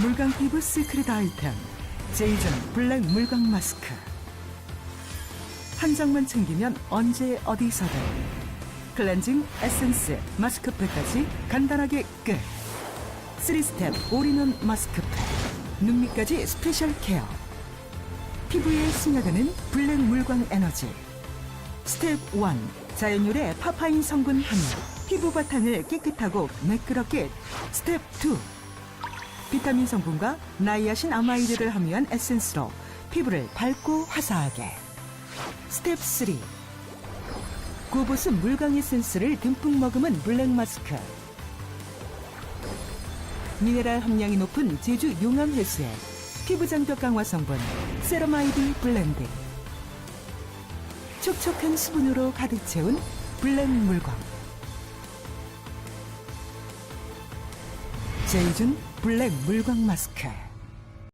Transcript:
물광 피부 시크릿 아이템 제이전 블랙 물광 마스크. 한 장만 챙기면 언제 어디서든. 클렌징, 에센스, 마스크팩까지 간단하게 끝. 3스텝 올인원 마스크팩 눈 밑까지 스페셜 케어. 피부에 스며드는 블랙 물광 에너지. 스텝 1 자연유래 파파인 성분 함유. 피부 바탕을 깨끗하고 매끄럽게. 스텝 2 비타민 성분과 나이아신 아마이드를 함유한 에센스로 피부를 밝고 화사하게. 스텝 3 구보스 물광 에센스를 듬뿍 머금은 블랙 마스크. 미네랄 함량이 높은 제주 용암 해수에 피부 장벽 강화 성분 세러마이드 블렌딩. 촉촉한 수분으로 가득 채운 블랙 물광. 제이준 블랙 물광 마스크